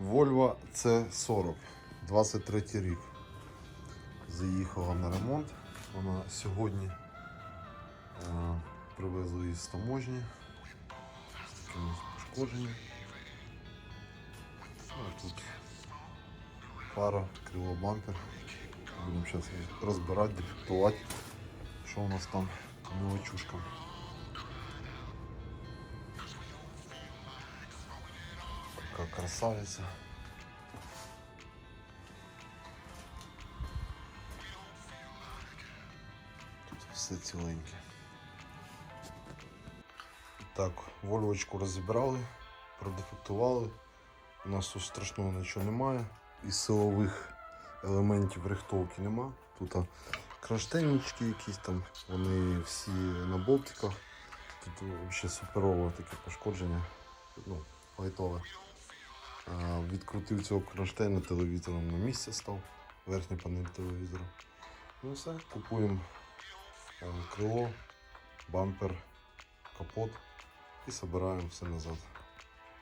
Volvo C40, 23 рік. Заїхала на ремонт. Вона сьогодні е, привезли її з таможні з такими пошкодженнями. Ну, тут фара, криво бампер. Будемо зараз розбирати, дефектувати, що у нас там мелочушка. Красавиця. Тут все ціленьке. Так, вольвочку розібрали, продефектували. У нас тут страшного нічого немає. Із силових елементів рихтовки нема. Тут а, кронштейнички якісь там, вони всі на болтиках. Тут взагалі суперове таке пошкодження. Ну, лайтове. Відкрутив цього кронштейна телевізором на місце став, верхня панель телевізора. Ну і все, купуємо е, крило, бампер, капот і збираємо все назад.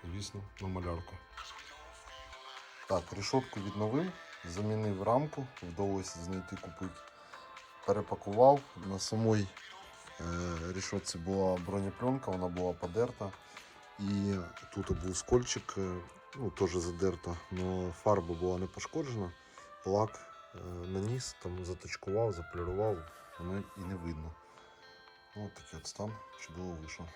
Звісно, на малярку. Так, решетку відновив, замінив рамку, вдалося знайти купити. Перепакував. На самій е, решетці була бронепленка, вона була подерта. І тут був скольчик, е, ну, теж задерта, але фарба була не пошкоджена. Лак е, наніс, там заточкував, заполірував, воно і не видно. Ось такий от стан чудово вийшов.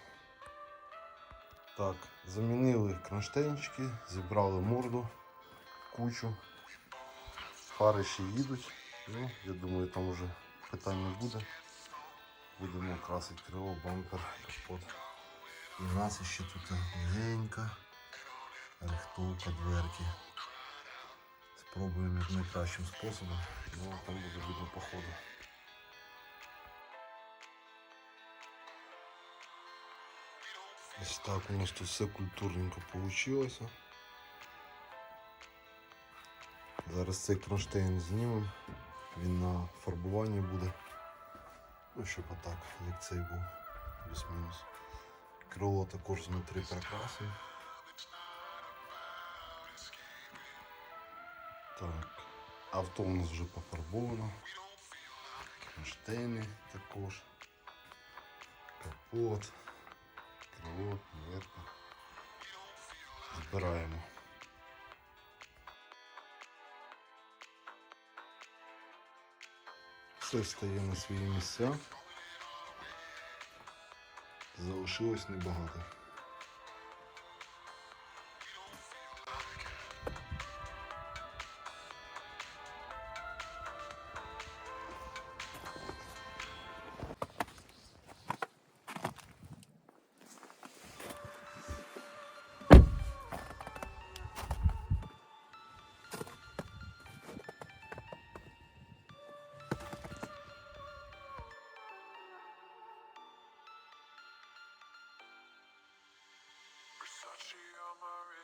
Так, замінили кронштейнчики, зібрали морду кучу. Фари ще їдуть. Ну, я думаю, там вже питань не буде. Будемо красити крило, бампер, капот. І в нас ще тут легенька рихтовка дверки. Спробуємо як найкращим способом, ну там буде видно по. Ось так у нас тут все культурненько вийшло. Зараз цей кронштейн знімемо, він на фарбуванні буде. Ну, щоб отак, як цей був, плюс-мінус. Крило також знутрі прикраси. Авто у нас вже пофарбовано. Кронштейни також. Капот, крило, дверка. Збираємо. Все стає на свої місця. Залишилось небагато.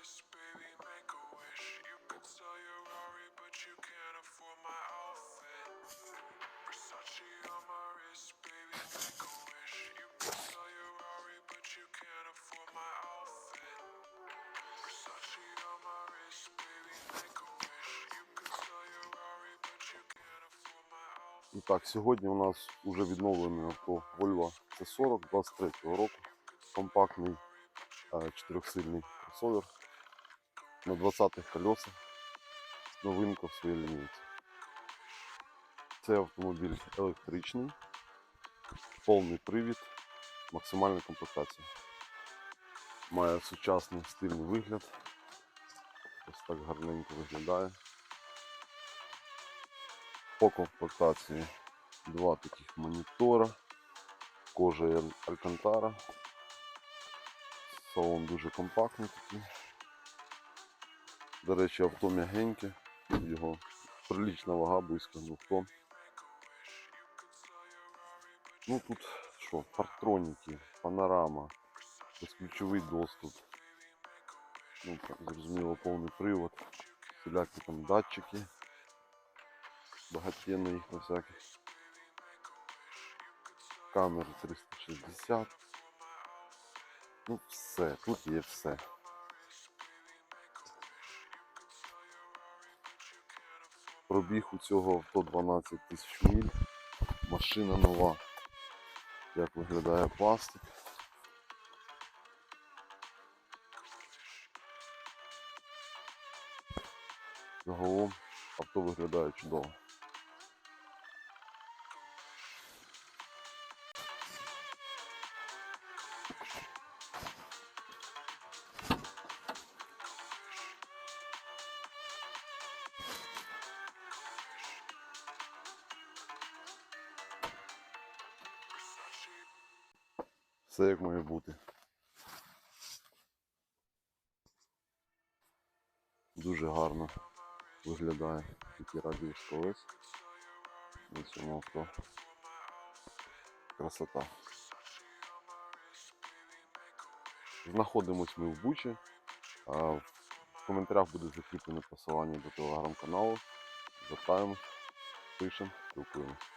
My baby, make a wish. You could sell your Rari, but you can't afford my outfit. Versace on my wrist, baby, make a wish. You could sell your Rari, but you can't afford my outfit. Versace on my wrist, baby, make a wish. You could sell your Rari, but you can't afford my outfit. І так, сьогодні у нас вже відновлене авто Volvo C40 23 року. Компактний е, чотирьохсильний кросовер на 20-х колесах. Новинка в своїй лінійці. Це автомобіль електричний, повний привід, максимальна комплектація. Має сучасний стильний вигляд. Ось так гарненько виглядає. По комплектації два таких монітора, кожа алькантара. Салон дуже компактний такий. До речі, авто м'ягеньке, його прилічна вага, близько 2 тонн. Ну тут що, парктроніки, панорама, безключовий доступ. Ну, зрозуміло, повний привод, всілякі там датчики багатенно їх на всяких. Камери 360. Ну все, тут є все. Пробіг у цього авто 12 тисяч міль. Машина нова. Як виглядає пластик. Загалом авто виглядає чудово. Все як має бути. Дуже гарно виглядає такий радіус колес на цьому авто. Красота. Знаходимось ми в Бучі. В коментарях буде закріплене посилання до телеграм-каналу. Звертаємось, пишемо, спілкуємось.